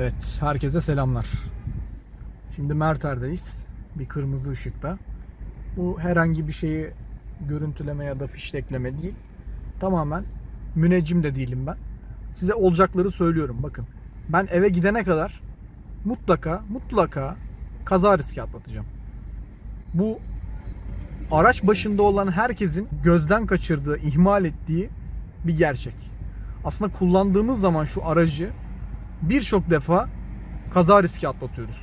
Evet, herkese selamlar. Şimdi Merter'deyiz. Bir kırmızı ışıkta. Bu herhangi bir şeyi görüntüleme ya da fişlekleme değil. Tamamen müneccim de değilim ben. Size olacakları söylüyorum bakın. Ben eve gidene kadar mutlaka mutlaka kaza riski atlatacağım. Bu araç başında olan herkesin gözden kaçırdığı, ihmal ettiği bir gerçek. Aslında kullandığımız zaman şu aracı birçok defa kaza riski atlatıyoruz.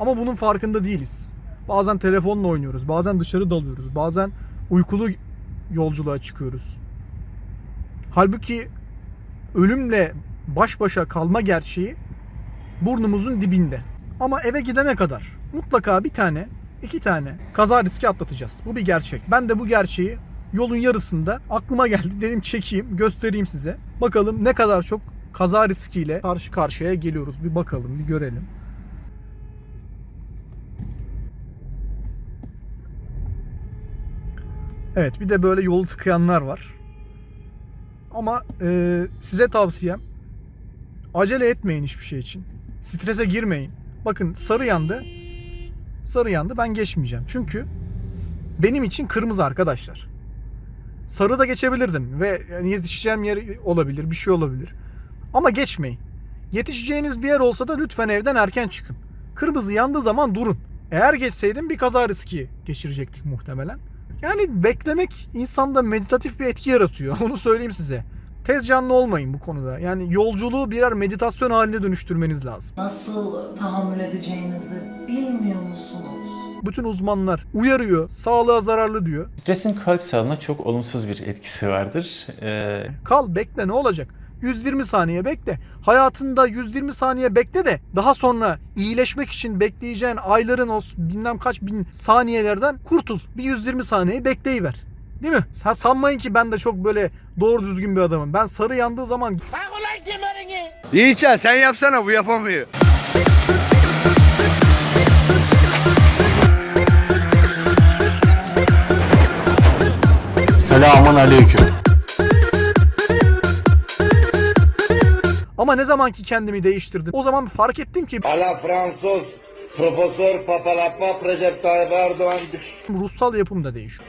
Ama bunun farkında değiliz. Bazen telefonla oynuyoruz, bazen dışarı dalıyoruz, bazen uykulu yolculuğa çıkıyoruz. Halbuki ölümle baş başa kalma gerçeği burnumuzun dibinde. Ama eve gidene kadar mutlaka bir tane, iki tane kaza riski atlatacağız. Bu bir gerçek. Ben de bu gerçeği yolun yarısında aklıma geldi. Dedim çekeyim, göstereyim size. Bakalım ne kadar çok kaza riskiyle karşı karşıya geliyoruz. Bir bakalım, bir görelim. Evet, bir de böyle yolu tıkayanlar var. Ama e, size tavsiyem acele etmeyin hiçbir şey için. Strese girmeyin. Bakın sarı yandı. Sarı yandı ben geçmeyeceğim. Çünkü benim için kırmızı arkadaşlar. Sarı da geçebilirdim ve yani yetişeceğim yer olabilir, bir şey olabilir. Ama geçmeyin. Yetişeceğiniz bir yer olsa da lütfen evden erken çıkın. Kırmızı yandığı zaman durun. Eğer geçseydim bir kaza riski geçirecektik muhtemelen. Yani beklemek insanda meditatif bir etki yaratıyor. Onu söyleyeyim size. Tez canlı olmayın bu konuda. Yani yolculuğu birer meditasyon haline dönüştürmeniz lazım. Nasıl tahammül edeceğinizi bilmiyor musunuz? Bütün uzmanlar uyarıyor, sağlığa zararlı diyor. Stresin kalp sağlığına çok olumsuz bir etkisi vardır. Ee, Kal bekle ne olacak? 120 saniye bekle. Hayatında 120 saniye bekle de daha sonra iyileşmek için bekleyeceğin ayların o bilmem kaç bin saniyelerden kurtul. Bir 120 saniye bekleyiver. Değil mi? Ha, sanmayın ki ben de çok böyle doğru düzgün bir adamım. Ben sarı yandığı zaman Yiğitcan sen yapsana bu yapamıyor. Selamun aleyküm. Ama ne zaman ki kendimi değiştirdim o zaman fark ettim ki À la François, professeur Papalapa, Recep Tayyip Erdoğan. ruhsal yapım da değişiyor.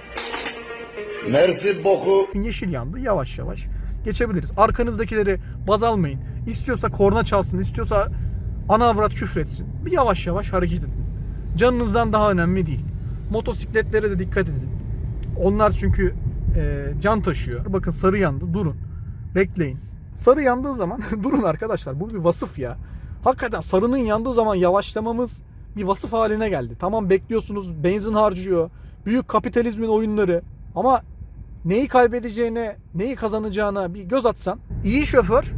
Merci beaucoup. Yeşil yandı yavaş yavaş geçebiliriz. Arkanızdakileri baz almayın. İstiyorsa korna çalsın, istiyorsa ana avrat küfretsin. Bir yavaş yavaş hareket edin. Canınızdan daha önemli değil. Motosikletlere de dikkat edin. Onlar çünkü e, can taşıyor. Bakın sarı yandı durun. Bekleyin. Sarı yandığı zaman durun arkadaşlar bu bir vasıf ya. Hakikaten sarının yandığı zaman yavaşlamamız bir vasıf haline geldi. Tamam bekliyorsunuz benzin harcıyor. Büyük kapitalizmin oyunları. Ama neyi kaybedeceğine, neyi kazanacağına bir göz atsan iyi şoför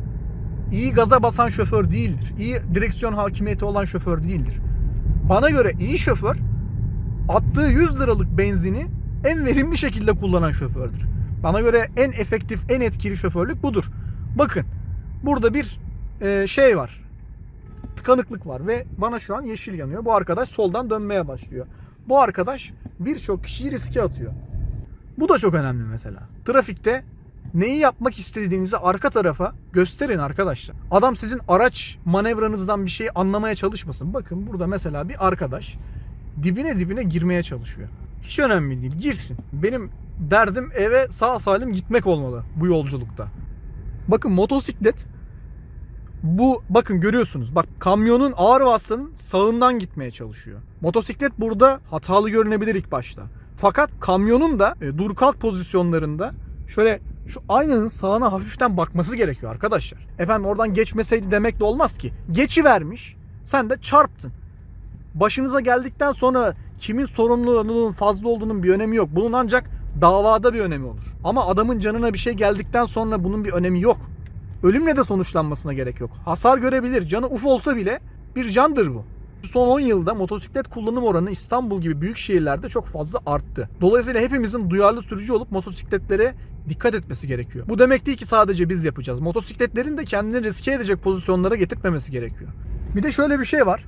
iyi gaza basan şoför değildir. İyi direksiyon hakimiyeti olan şoför değildir. Bana göre iyi şoför attığı 100 liralık benzini en verimli şekilde kullanan şofördür. Bana göre en efektif, en etkili şoförlük budur. Bakın burada bir e, şey var. Tıkanıklık var ve bana şu an yeşil yanıyor. Bu arkadaş soldan dönmeye başlıyor. Bu arkadaş birçok kişiyi riske atıyor. Bu da çok önemli mesela. Trafikte neyi yapmak istediğinizi arka tarafa gösterin arkadaşlar. Adam sizin araç manevranızdan bir şey anlamaya çalışmasın. Bakın burada mesela bir arkadaş dibine dibine girmeye çalışıyor. Hiç önemli değil. Girsin. Benim derdim eve sağ salim gitmek olmalı bu yolculukta. Bakın motosiklet bu bakın görüyorsunuz. Bak kamyonun ağır vasıtanın sağından gitmeye çalışıyor. Motosiklet burada hatalı görünebilir ilk başta. Fakat kamyonun da e, dur kalk pozisyonlarında şöyle şu aynanın sağına hafiften bakması gerekiyor arkadaşlar. Efendim oradan geçmeseydi demek de olmaz ki. Geçi vermiş. Sen de çarptın. Başınıza geldikten sonra kimin sorumluluğunun fazla olduğunun bir önemi yok. Bunun ancak davada bir önemi olur. Ama adamın canına bir şey geldikten sonra bunun bir önemi yok. Ölümle de sonuçlanmasına gerek yok. Hasar görebilir. Canı uf olsa bile bir candır bu. Son 10 yılda motosiklet kullanım oranı İstanbul gibi büyük şehirlerde çok fazla arttı. Dolayısıyla hepimizin duyarlı sürücü olup motosikletlere dikkat etmesi gerekiyor. Bu demek değil ki sadece biz yapacağız. Motosikletlerin de kendini riske edecek pozisyonlara getirtmemesi gerekiyor. Bir de şöyle bir şey var.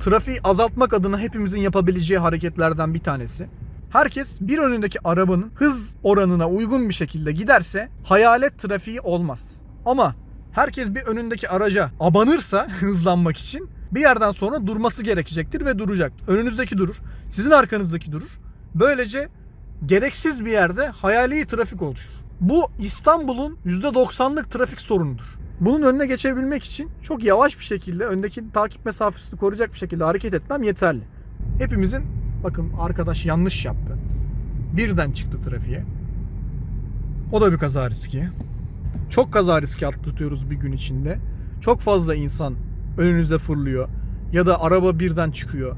Trafiği azaltmak adına hepimizin yapabileceği hareketlerden bir tanesi. Herkes bir önündeki arabanın hız oranına uygun bir şekilde giderse hayalet trafiği olmaz. Ama Herkes bir önündeki araca abanırsa hızlanmak için bir yerden sonra durması gerekecektir ve duracak. Önünüzdeki durur, sizin arkanızdaki durur. Böylece gereksiz bir yerde hayali trafik oluşur. Bu İstanbul'un %90'lık trafik sorunudur. Bunun önüne geçebilmek için çok yavaş bir şekilde öndeki takip mesafesini koruyacak bir şekilde hareket etmem yeterli. Hepimizin bakın arkadaş yanlış yaptı. Birden çıktı trafiğe. O da bir kaza riski. Çok kaza riski atlatıyoruz bir gün içinde. Çok fazla insan önünüze fırlıyor ya da araba birden çıkıyor.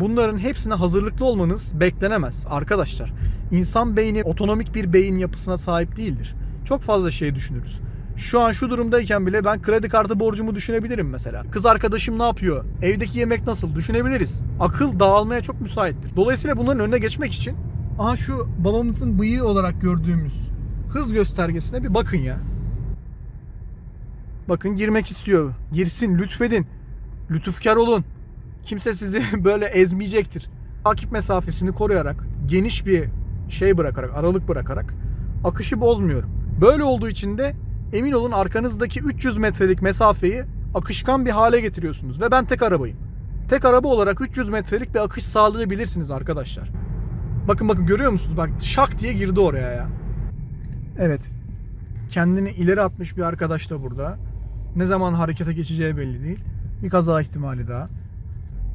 Bunların hepsine hazırlıklı olmanız beklenemez arkadaşlar. İnsan beyni otonomik bir beyin yapısına sahip değildir. Çok fazla şey düşünürüz. Şu an şu durumdayken bile ben kredi kartı borcumu düşünebilirim mesela. Kız arkadaşım ne yapıyor? Evdeki yemek nasıl? Düşünebiliriz. Akıl dağılmaya çok müsaittir. Dolayısıyla bunların önüne geçmek için aha şu babamızın bıyığı olarak gördüğümüz hız göstergesine bir bakın ya. Bakın girmek istiyor. Girsin lütfedin. Lütufkar olun. Kimse sizi böyle ezmeyecektir. Takip mesafesini koruyarak, geniş bir şey bırakarak, aralık bırakarak akışı bozmuyorum. Böyle olduğu için de emin olun arkanızdaki 300 metrelik mesafeyi akışkan bir hale getiriyorsunuz. Ve ben tek arabayım. Tek araba olarak 300 metrelik bir akış sağlayabilirsiniz arkadaşlar. Bakın bakın görüyor musunuz? Bak şak diye girdi oraya ya. Evet. Kendini ileri atmış bir arkadaş da burada. Ne zaman harekete geçeceği belli değil. Bir kaza ihtimali daha.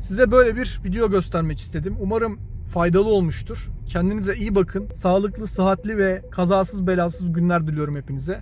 Size böyle bir video göstermek istedim. Umarım faydalı olmuştur. Kendinize iyi bakın. Sağlıklı, sıhhatli ve kazasız belasız günler diliyorum hepinize.